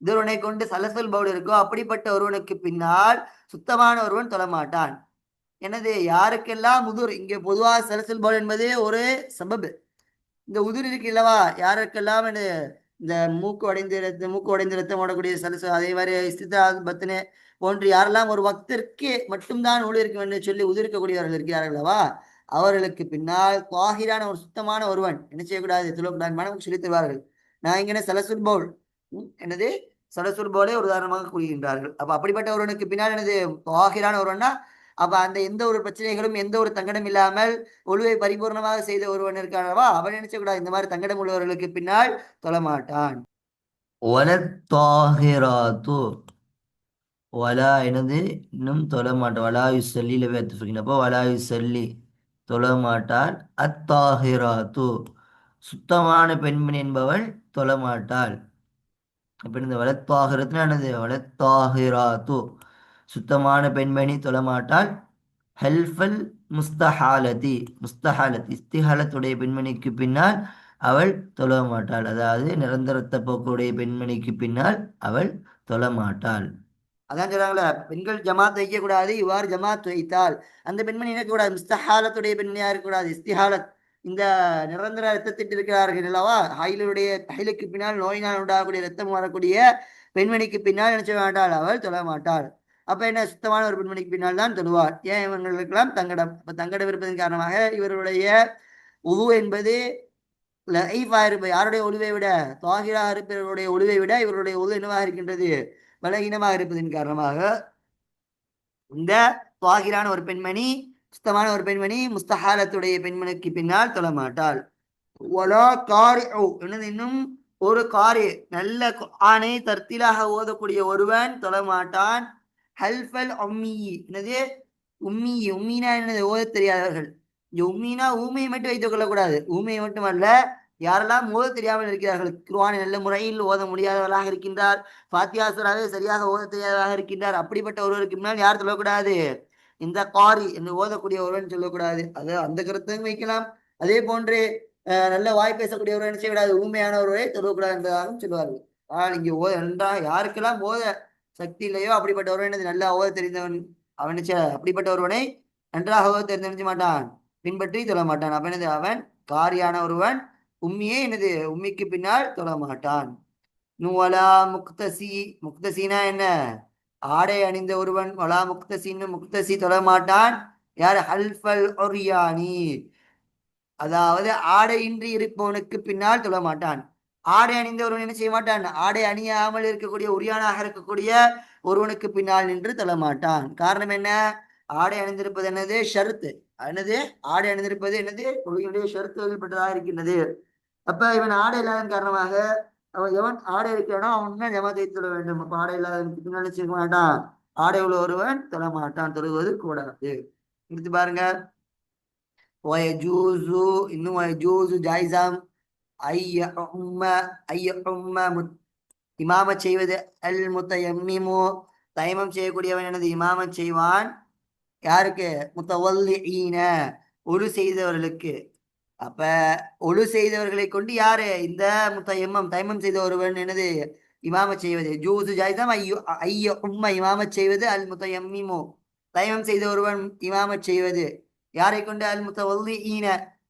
ஒருவனை கொண்டு சலசுல் பவுல் இருக்கோ அப்படிப்பட்ட ஒருவனுக்கு பின்னால் சுத்தமான ஒருவன் தொழமாட்டான். எனது யாருக்கெல்லாம் முதுர் இங்கே பொதுவாக சலசுல் பவுல் என்பது ஒரு சபபு. இந்த உதிர் இருக்கு இல்லவா? யாருக்கெல்லாம் இந்த மூக்கு உடைந்து ரத்தம் மூக்கு உடைந்து ரத்தம் ஓடக்கூடிய சலசு அதே மாதிரி இஸ்திதா பத்னே போன்று யாரெல்லாம் ஒரு பக்தருக்கு மட்டும்தான் ஊழி என்று வேண்டும் சொல்லி உதிர்க்கக்கூடியவர்கள் இருக்கிறார்களவா? அவர்களுக்கு பின்னால் குவாகிரான ஒரு சுத்தமான ஒருவன் என்ன செய்யக்கூடாது? துளக்கூடாது மனம் சொல்லி தருவார்கள். நான் இங்கே சலசுல் பவுல் என்னது? சலசுல் பவுலே ஒரு உதாரணமாக கூறுகின்றார்கள். அப்ப அப்படிப்பட்ட ஒருவனுக்கு பின்னால் எனது குவாகிரான ஒருவன்னா அப்ப அந்த எந்த ஒரு பிரச்சனைகளும் எந்த ஒரு தங்கடம் இல்லாமல் ஒழுவை பரிபூர்ணமாக செய்த ஒருவன் இருக்கானவா? அவன் நினைச்சக்கூடாது இந்த மாதிரி தங்கடம் உள்ளவர்களுக்கு பின்னால் தொழமாட்டான். வலா எனது இன்னும் தொழ மாட்டான் சல்லியில யுசல்லில அப்போ வலா யுசல்லி தொழ மாட்டாள் அத்தாஹிராத்து சுத்தமான பெண்மணி என்பவள் தொழமாட்டாள். அப்ப இந்த வளத்தாகிறதுனா என்னது? வளத்தாகிராத்து சுத்தமான பெண்மணி தொழமாட்டால் ஹெல்ஃபல் முஸ்தஹாலதி முஸ்தஹாலத் இஸ்திஹாலத்துடைய பெண்மணிக்கு பின்னால் அவள் தொழ மாட்டாள் அதாவது நிரந்தரத்த போக்குடைய பெண்மணிக்கு பின்னால் அவள் தொழ மாட்டாள் அதான் சொல்றாங்களே பெண்கள் ஜமாத் வைக்கக்கூடாது இவ்வாறு ஜமாத் வைத்தால். அந்த பெண்மணி இருக்கக்கூடாது முஸ்தஹாலத்துடைய பெண்மணியா இருக்கக்கூடாது. இஸ்திஹாலத் இந்த நிரந்தர ரத்தத்திட்டு இருக்கிறார்கள் அல்லவா? ஹைலருடைய ஹைலுக்கு பின்னால் நோயினால் உண்டாகக்கூடிய ரத்தம் வரக்கூடிய பெண்மணிக்கு பின்னால் நினைச்ச மாட்டாள்? அவள் தொழ மாட்டாள் அப்ப என்ன சுத்தமான ஒரு பெண்மணிக்கு பின்னால் தான் தொழுவார். ஏன் இவங்களுக்கெல்லாம் தங்கடம்? அப்ப தங்கடம் இருப்பதன் காரணமாக இவருடைய உது என்பது லஹீஃபா இருப்பது. யாருடைய ஒழுவை விட? தாகிராக இருப்பவருடைய ஒழுவை விட இவருடைய உது என்னவாக இருக்கின்றது? பலகீனமாக இருப்பதன் காரணமாக இந்த தாகிரான ஒரு பெண்மணி சுத்தமான ஒரு பெண்மணி முஸ்தஹாலத்துடைய பெண்மணிக்கு பின்னால் தொழமாட்டாள் ஒலா காரி என்னது இன்னும்? ஒரு காரி நல்ல ஆணை தர்த்திலாக ஓதக்கூடிய ஒருவன் தொழமாட்டான் ஹல்ஃபல் உம்மி என்னது? உம்மி. உம்மினா என்னது? ஓத தெரியாதவர்கள். இந்த உம்மினா ஊமையை மட்டும் வைத்துக் கொள்ளக்கூடாது. ஊமையை மட்டுமல்ல யாரெல்லாம் ஓத தெரியாமல் இருக்கிறார்கள்? குருவானை நல்ல முறையில் ஓத முடியாதவர்களாக இருக்கின்றார். பாத்தியாசராகவே சரியாக ஓத தெரியாதவராக இருக்கின்றார். அப்படிப்பட்ட ஒருவருக்கு முன்னால் யார் சொல்லக்கூடாது? இந்த காரி என்று ஓதக்கூடிய ஒருவன் சொல்லக்கூடாது. அது அந்த கருத்தையும் வைக்கலாம். அதே போன்று நல்ல வாய் பேசக்கூடிய ஒருவன் என்ன செய்யக்கூடாது? ஊமையான ஒருவரை சொல்லக்கூடாது என்பதாகவும் சொல்லுவார்கள் ஆனால் இங்கே ஓத நன்றாக யாருக்கெல்லாம் ஓத சக்தி இல்லையோ அப்படிப்பட்ட ஒருவன் என்னது? நல்லா ஓத தெரிந்தவன். அவன் நிச்சய அப்படிப்பட்ட ஒருவனை நன்றாக ஓத தெரிந்து மாட்டான். பின்பற்றி தொழ மாட்டான். அப்ப என்னது? அவன் காரியான ஒருவன் உம்மியே என்னது? உம்மிக்கு பின்னால் தொழ மாட்டான். நுவலா முக்தசி. முக்தசினா என்ன? ஆடை அணிந்த ஒருவன் வலா முக்தசின்னு முக்தசி தொழ மாட்டான். யார்? ஹல்ஃபல் ஒரியானி. அதாவது ஆடையின்றி இருப்பவனுக்கு பின்னால் தொழ மாட்டான். ஆடை அணிந்த ஒருவன் என்ன செய்ய மாட்டான்? ஆடை அணியாமல் இருக்கக்கூடிய உரியானாக இருக்கக்கூடிய ஒருவனுக்கு பின்னால் நின்று தள்ளமாட்டான். மாட்டான் காரணம் என்ன? ஆடை அணிந்திருப்பது என்னது? ஷருத்து. என்னது? ஆடை அணிந்திருப்பது என்னது? தொழுகையுடைய ஷருத்து வகைப்பட்டதாக இருக்கின்றது. அப்ப இவன் ஆடை இல்லாதன் காரணமாக அவன் எவன் ஆடை இருக்கிறானோ அவன் தான் ஜமாத்தை தொழ வேண்டும். அப்ப ஆடை இல்லாதவனுக்கு பின்னால் செய்ய மாட்டான்? ஆடை உள்ள ஒருவன் தொழமாட்டான் தொழுவது கூடாது. எடுத்து பாருங்க. இன்னும் ஜாய்சாம் ஐய உம்ம ஐய உம்ம முத் செய்வது அல் முத்தயம்மிமு தயமம் செய்யக்கூடியவன் எனது இமாமத் செய்வான். யாருக்கு? முத்தவல்லிஈன ஒழு செய்தவர்களுக்கு. அப்ப ஒழு செய்தவர்களை கொண்டு யாரு? இந்த முத்தயம்மம் தயமம் செய்த ஒருவன் எனது இமாம செய்வது. ஜூசு ஜாய்தம் ஐயோ ஐய உம்மா இமாம செய்வது அல் முத்தயம்மிமு தயமம் செய்த ஒருவன் இமாம செய்வது. யாரை கொண்டு? அல் ஈன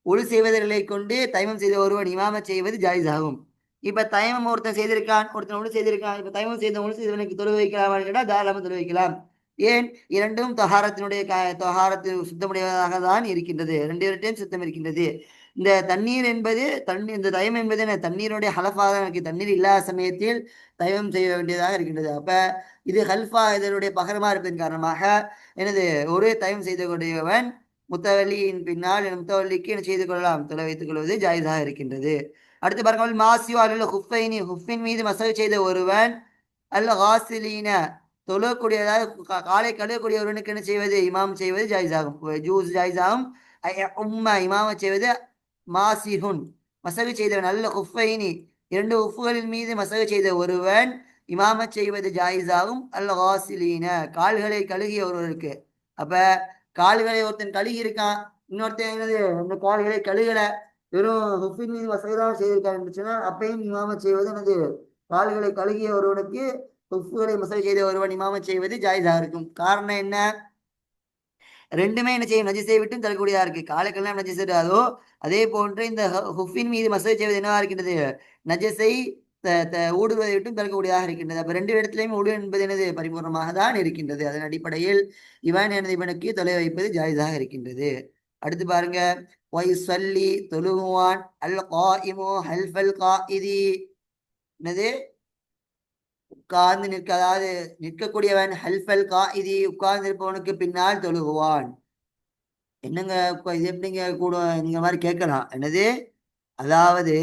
ஒழு செய்வதர்களை கொண்டு தயமம் செய்த ஒருவன் இமாமத் செய்வது ஜாயிஸ் ஆகும் இப்ப தயமம் ஒருத்தன் செய்திருக்கான் ஒருத்தன் ஒழு செய்திருக்கான். இப்ப தயமம் செய்த ஒழு செய்தவனுக்கு தொழு வைக்கலாமா கேட்டால் தாராளமாக தொழு வைக்கலாம். ஏன்? இரண்டும் தொகாரத்தினுடைய க- சுத்தமுடையதாக தான் இருக்கின்றது. ரெண்டு இரட்டையும் சுத்தம் இருக்கின்றது. இந்த தண்ணீர் என்பது தண்ணீர் இந்த தயம் என்பது என்ன? தண்ணீருடைய ஹலஃபாக எனக்கு தண்ணீர் இல்லாத சமயத்தில் தயமம் செய்ய வேண்டியதாக இருக்கின்றது. அப்ப இது ஹல்ஃபா இதனுடைய பகரமா இருப்பதன் காரணமாக எனது ஒரு தயம் செய்து கொண்டியவன் முத்தவல்லியின் பின்னால் முத்தவல்லிக்கு என்ன செய்து கொள்ளலாம்? தொலை வைத்துக் கொள்வது ஜாயிதாக இருக்கின்றது. அடுத்து பாருங்கள் மாசியோ அல்ல ஹுஃபைனி ஹுஃபின் மீது மசகு செய்த ஒருவன் அல்ல ஹாசிலீன தொழக்கூடிய அதாவது கா- காலை கழுவக்கூடிய ஒருவனுக்கு என்ன செய்வது? இமாம் செய்வது ஜாயிஸ் ஜூஸ் ஜாயிஸ் உம்மா இமாம செய்வது மாசிஹுன். மசகு செய்தவன் அல்ல ஹுஃபைனி இரண்டு உஃப்புகளின் மீது மசகு செய்த ஒருவன் இமாமத் செய்வது ஜாயிஸாகும். அல்ல ஹாசிலீன கால்களை கழுகிய ஒருவருக்கு. அப்போ கால்களை ஒருத்தன் கழுகி இருக்கான் இன்னொருத்தன் என்னது இந்த கால்களை கழுகலை வெறும் ஹுஃபின் மீது மசகுதான் செய்திருக்கான் சொன்னால் அப்பையும் இமாம செய்வது எனது கால்களை கழுகிய ஒருவனுக்கு ஹுஃப்களை மசகு செய்த ஒருவன் இமாம செய்வது ஜாயிதாக இருக்கும். காரணம் என்ன? ரெண்டுமே என்ன செய்யும்? நஜிசை விட்டும் தரக்கூடியதா இருக்கு. காலுக்கெல்லாம் நஜிஸ் இருக்காதோ அதே போன்று இந்த ஹுஃபின் மீது மசகு செய்வது என்னவா இருக்கின்றது? நஜசை ஊடுருவதை விட்டும் பிறக்கக்கூடியதாக இருக்கின்றது. அப்ப ரெண்டு இடத்திலையும் ஊடு என்பது எனது பரிபூர்ணமாக தான் இருக்கின்றது. அதன் அடிப்படையில் இவன் எனது இவனுக்கு தொலை வைப்பது ஜாயிதாக இருக்கின்றது. அடுத்து பாருங்க. ஒய் சொல்லி தொழுகுவான் அல் கா இமோ ஹல்ஃபல் காயிதி. என்னது? உட்கார்ந்து நிற்க அதாவது நிற்கக்கூடியவன் ஹல்ஃபல் காயிதி உட்கார்ந்து இருப்பவனுக்கு பின்னால் தொழுகுவான். என்னங்க இது எப்படிங்க கூட நீங்க மாதிரி கேட்கலாம். என்னது? அதாவது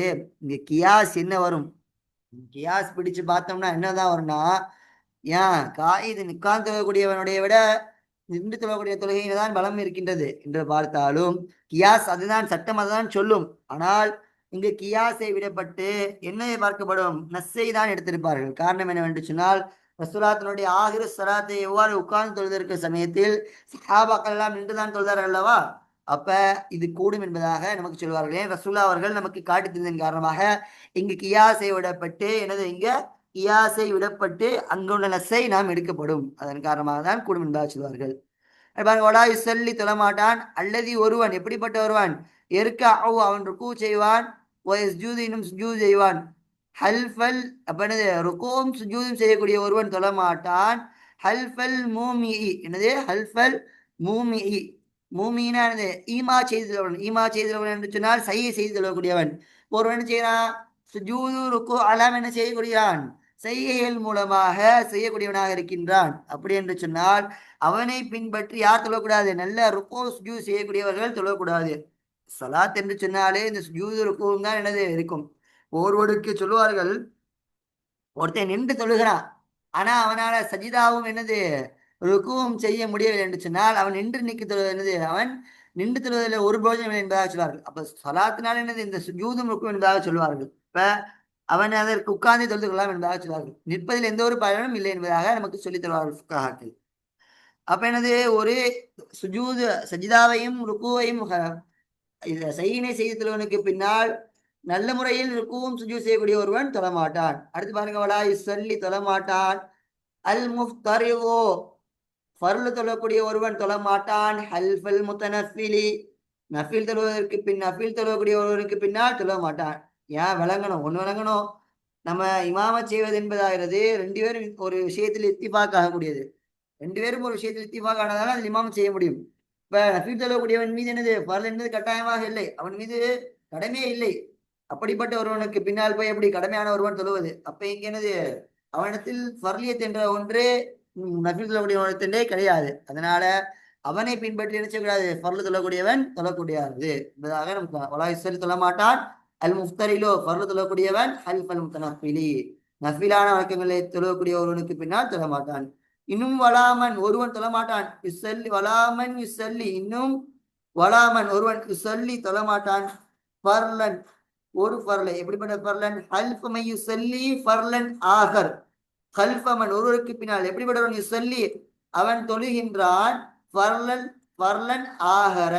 இங்க கியாஸ் என்ன வரும்? கியாஸ் பிடிச்சு பார்த்தோம்னா என்னதான் வரும்னா ஏன் காயிது நிற்காந்து தொழக்கூடியவனுடைய விட நின்று தொழக்கூடிய தொழுகையில தான் பலம் இருக்கின்றது என்று பார்த்தாலும் கியாஸ் அதுதான் சட்டம் அதுதான் சொல்லும். ஆனால் இங்கு கியாஸை விடப்பட்டு என்ன பார்க்கப்படும் நஸ்ஸை தான் எடுத்திருப்பார்கள். காரணம் என்னவென்று சொன்னால் ரசூலாத்தினுடைய ஆகிர சலாத்தை எவ்வாறு உட்கார்ந்து தொழுதற்கு சமயத்தில் சஹாபாக்கள் எல்லாம் நின்றுதான் தொழுதார்கள் அல்லவா? அப்ப இது கூடும் என்பதாக நமக்கு சொல்வார்கள். ஏன் ரசூல்லா அவர்கள் நமக்கு காட்டித்தந்ததன் காரணமாக இங்கு கியாசை விடப்பட்டு எனது இங்க? கியாசை விடப்பட்டு அங்குள்ள நசை நாம் எடுக்கப்படும். அதன் காரணமாக தான் கூடும் என்பதாக சொல்வார்கள். அது பாருங்க ஒலா தொழமாட்டான். அல்லது ஒருவன் எப்படிப்பட்ட ஒருவன்? எருக்க அவு அவன் ருக்கு செய்வான். ஜூது இன்னும் சுஜூது செய்வான். ஹல்ஃபல் அப்ப என்னது? ருக்கும் சுஜூதும் செய்யக்கூடிய ஒருவன் தொழமாட்டான். ஹல்ஃபல் மூமி என்னது? ஹல்ஃபல் மூமி மூமினா ஈமா செய்து தொழவன் ஈமா செய்து என்று சொன்னால் சையை செய்து தொழக்கூடியவன் ஒருவன் என்ன சுஜூது ருக்கு அலாம் என்ன செய்யக்கூடியான் செய்கைகள் மூலமாக செய்யக்கூடியவனாக இருக்கின்றான். அப்படி என்று சொன்னால் அவனை பின்பற்றி யார் தொழக்கூடாது நல்ல ருக்கோ சுஜூ செய்யக்கூடியவர்கள் தொழக்கூடாது சலாத் என்று சொன்னாலே இந்த சுஜூது ருக்குவும் தான் எனது இருக்கும். ஒருவருக்கு சொல்லுவார்கள் ஒருத்தன் நின்று தொழுகிறான் ஆனா அவனால சஜிதாவும் என்னது? ருக்குவும் செய்ய முடியவில்லை என்று சொன்னால் அவன் நின்று நிற்க தருவது என்னது? அவன் நின்று தொழுவதில் ஒரு பிரோஜனம் இல்லை என்பதாக சொல்வார்கள். அப்ப சலாத்தினால் என்னது? இந்த சுஜூதும் ருக்கும் என்பதாக சொல்வார்கள். இப்ப அவன் அதற்கு உட்கார்ந்து தொழுது கொள்ளலாம் என்பதாக சொல்வார்கள். நிற்பதில் எந்த ஒரு பயனும் இல்லை என்பதாக நமக்கு சொல்லித் தருவார்கள் ஃபுக்காஹாக்கள். அப்ப எனது ஒரு சுஜூது சஜிதாவையும் ருக்குவையும் செய்யினை செய்து தொழுவனுக்கு பின்னால் நல்ல முறையில் ருக்குவும் சுஜூ செய்யக்கூடிய ஒருவன் தொழமாட்டான். அடுத்து பாருங்க வலா சொல்லி தொழமாட்டான். அல் முஃப்தரிவோ ஃபர்லு தொழக்கூடிய ஒருவன் தொழ மாட்டான் ஹல்ஃபல் முத்தனஃபிலி. நஃபில் தொழுவதற்கு பின் நஃபில் தொழக்கூடிய ஒருவனுக்கு பின்னால் தொழ மாட்டான் ஏன்? விளங்கணும். ஒன்று விளங்கணும். நம்ம இமாம செய்வது என்பதாகிறது ரெண்டு பேரும் ஒரு விஷயத்தில் இத்திபாக் ஆகக்கூடியது. ரெண்டு பேரும் ஒரு விஷயத்தில் இத்திபாக் ஆனதால அதில் இமாமம் செய்ய முடியும். இப்ப நஃபீல் தொழக்கூடியவன் மீது என்னது? பரல் என்பது கட்டாயமாக இல்லை. அவன் மீது கடமையே இல்லை. அப்படிப்பட்ட ஒருவனுக்கு பின்னால் போய் எப்படி கடமையான ஒருவன் தொழுவது? அப்ப இங்க என்னது? அவனிடத்தில் ஃபர்லியத் என்ற ஒன்று நஃபீல் தொழக்கூடியவனிடத்திலே கிடையாது. அதனால அவனை பின்பற்றி என்ன செய்யக்கூடாது? சொல்லக்கூடியவன் தொழக்கூடியவன் தொழக்கூடியது என்பதாக நமக்கு வலாய் சொல்லி மாட்டான். அல் முஃப்தரிலோ ஃபர்லு சொல்லக்கூடியவன் அல் ஃபல் முத்தனஃபிலி. நஃபிலான வழக்கங்களை தொழக்கூடிய ஒருவனுக்கு பின்னால் தொழ மாட்டான். இன்னும் வளாமன் ஒருவன் தொழமாட்டான் இசல்லி வளாமன் இசல்லி இன்னும் வளாமன் ஒருவன் இசல்லி தொழமாட்டான் பர்லன் ஒரு பர்லன் எப்படிப்பட்ட பர்லன் ஹல்ஃபமை சொல்லி பர்லன் ஆகர். ஹல்ஃபமன் ஒருவருக்கு பின்னால் எப்படிப்பட்டவன் சொல்லி அவன் தொழுகின்றான். பர்லன் பர்லன் ஆகர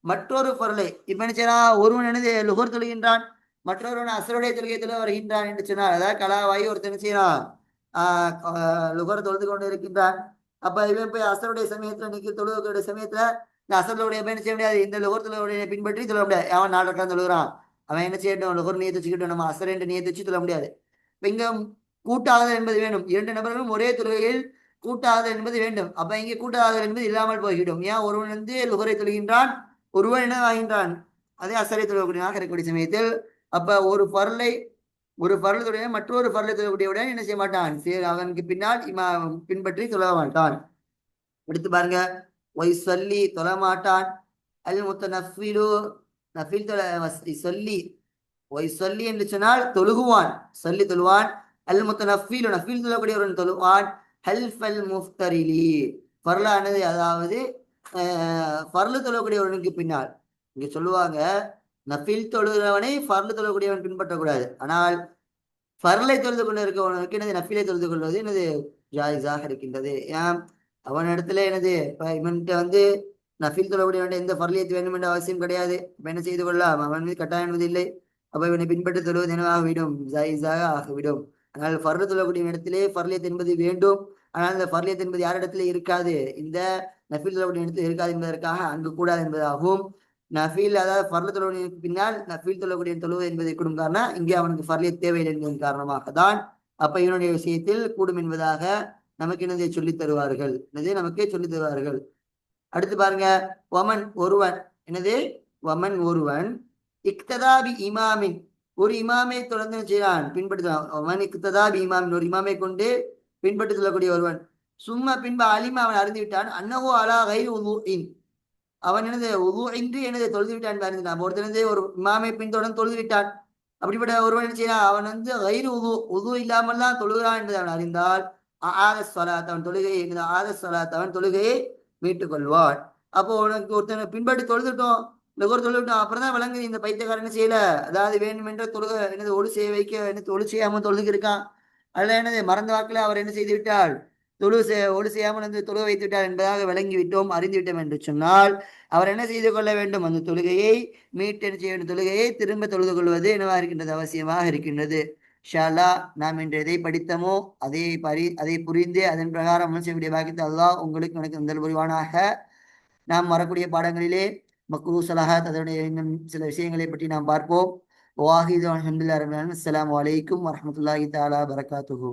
மற்றொரு பொருளை இப்ப என்ன செய்யறான் ஒருவன் என்னது லுகர் தொழுகின்றான். மற்றொருவன் அசருடைய தொழுகையத்தில் வருகின்றான் என்று சொன்னார் அதாவது கலாவாயி ஒருத்தன் என்ன செய்யறான் ஆஹ் லுகர் தொழுது கொண்டு இருக்கின்றான். அப்ப இவன் போய் அசருடைய சமயத்துல நிக்க தொழுகையுடைய சமயத்துல இந்த அசருடைய என்ன செய்ய முடியாது? இந்த லுகர் தொழுகைய பின்பற்றி சொல்ல முடியாது. அவன் நாலு ரக்கம் தொழுகிறான். அவன் என்ன செய்யட்டும்? லுகர் நீயத்து வச்சுக்கிட்டோம். நம்ம அசர் என்று நீயத்து வச்சு சொல்ல முடியாது. இப்ப இங்க கூட்டாதல் என்பது வேண்டும். இரண்டு நபர்களும் ஒரே தொழுகையில் கூட்டாகுதல் என்பது வேண்டும். அப்ப இங்கே கூட்டாதல் என்பது இல்லாமல் போய்விடும். ஏன்? ஒருவன் வந்து லுகரை தொழுகின்றான் ஒருவன் என்ன ஆகின்றான்? அதே அசரை தொழக்கூடியவனாக இருக்கக்கூடிய சமயத்தில் அப்ப ஒரு பருளை ஒரு பருளத்துடைய மற்றொரு பருளை தொழக்கூடியவுடன் என்ன செய்ய மாட்டான்? சரி அவனுக்கு பின்னால் இமா பின்பற்றி தொழ மாட்டான். எடுத்து பாருங்க. ஒய் சொல்லி தொழ மாட்டான். அல் முத்த நஃபிலு நஃபில் தொழ சொல்லி. ஒய் சொல்லி என்று சொன்னால் தொழுகுவான். சொல்லி தொழுவான். அல் முத்த நஃபீலு நஃபீல் தொழக்கூடியவன் தொழுவான் ஹல்ஃபல் முஃப்தரிலி பரலானது அதாவது ஃபர்லு தொழக்கூடியவனுக்கு பின்னால். இங்கே சொல்லுவாங்க நஃபீல் தொழுகிறவனை ஃபர்லு தொழக்கூடியவன் பின்பற்றக்கூடாது. ஆனால் ஃபர்லை தொழுது கொண்டு இருக்கவனுக்கு என்னது நஃபீலை தொழுது கொள்வது என்னது ஜாயிஸாக இருக்கின்றது. ஏன்? அவன் இடத்துல எனது இப்போ இவன்கிட்ட வந்து நஃபீல் தொழக்கூடியவன் எந்த ஃபர்லியத்து வேண்டும் என்ற அவசியம் கிடையாது. இப்போ என்ன செய்து கொள்ளலாம்? அவன் மீது கட்டாயம் என்பது இல்லை. அப்போ இவனை பின்பற்றி தொழுவது என்னவாகிவிடும்? ஜாயிஸாக ஆகிவிடும். ஆனால் ஃபர்லு சொல்லக்கூடிய இடத்திலே ஃபர்லியத் என்பது வேண்டும். ஆனால் இந்த ஃபர்லியத் என்பது யாரிடத்துல இருக்காது? இந்த நஃபீல் சொல்லக்கூடிய இடத்தில் இருக்காது என்பதற்காக அங்கு கூடாது என்பதாகும். நஃபீல் அதாவது ஃபர்ல தொழுவனுக்கு பின்னால் நஃபீல் தொழக்கூடிய தொழுவது என்பதை கூடும் காரணம் இங்கே அவனுக்கு ஃபர்லியத் தேவையில்லை என்பதன் காரணமாக தான் அப்ப இவனுடைய விஷயத்தில் கூடும் என்பதாக நமக்கு என்னதை சொல்லித் தருவார்கள்? என்னது? நமக்கே சொல்லித் தருவார்கள். அடுத்து பாருங்க ஒமன் ஒருவன் என்னது? ஒமன் ஒருவன் இக்ததாபி இமாமின் ஒரு இமாமை தொடர்ந்து செய்கிறான்? பின்பற்றுகிறான். அவன் இமாமின் ஒரு இமாமை கொண்டு பின்பற்றி சொல்லக்கூடிய ஒருவன். சும்மா பின்பு அலிமா அவன் அறிந்து விட்டான். அன்னகோ அலா கைர் உதுஇன். அவன் எனது உது என்று எனது தொழுது விட்டான் அறிந்தான் ஒருத்தனது ஒரு இமாமை பின்தொடர்ந்து தொழுது விட்டான். அப்படிப்பட்ட ஒருவன் என்ன செய்யறான் அவன் வந்து கயிறு உது உது இல்லாமல் தான் தொழுகிறான் என்பதை அவன் அறிந்தால் ஆத சொலாத் அவன் தொழுகையை ஆத சொலாத் அவன் தொழுகையை மீட்டுக் கொள்வான். அப்போ உனக்கு ஒருத்தனை பின்பற்றி தொழுதுட்டோம். லுகர் தொழுவிட்டோம் அப்புறம் தான் விளங்குது இந்த பைத்தியக்காரன் செய்யல? அதாவது வேண்டுமென்ற தொழுக என்னது ஒளி செய்ய வைக்க என்னது ஒளி செய்யாம தொழுதுக்கு இருக்கான். அதில் என்னது மறந்த வாக்கில் அவர் என்ன செய்து விட்டால்? தொழு செய் ஒளி செய்யாமல் வந்து தொழுக வைத்து விட்டார் என்பதாக விளங்கி விட்டோம் அறிந்து விட்டோம் என்று சொன்னால் அவர் என்ன செய்து கொள்ள வேண்டும்? அந்த தொழுகையை மீட்டென செய்ய வேண்டும்? தொழுகையை திரும்ப தொழுது கொள்வது என்னவாக இருக்கின்றது? அவசியமாக இருக்கின்றது. ஷாலா நாம் இன்று எதை படித்தமோ அதை பரி அதை புரிந்து அதன் பிரகாரம் செய்யக்கூடிய பாக்கியத்தை அல்லாஹ் உங்களுக்கு எனக்கு முதல் புரிவானாக. நாம் வரக்கூடிய பாடங்களிலே மக்ரூசலாக அதனுடைய இன்னும் சில விஷயங்களை பற்றி நாம் பார்ப்போம். வாஹிது அஹமதுல்லா ரபின் அஸ்ஸலாமு அலைக்கும் வரஹ்மத்துல்லாஹி தஆலா பரகாத்துஹு.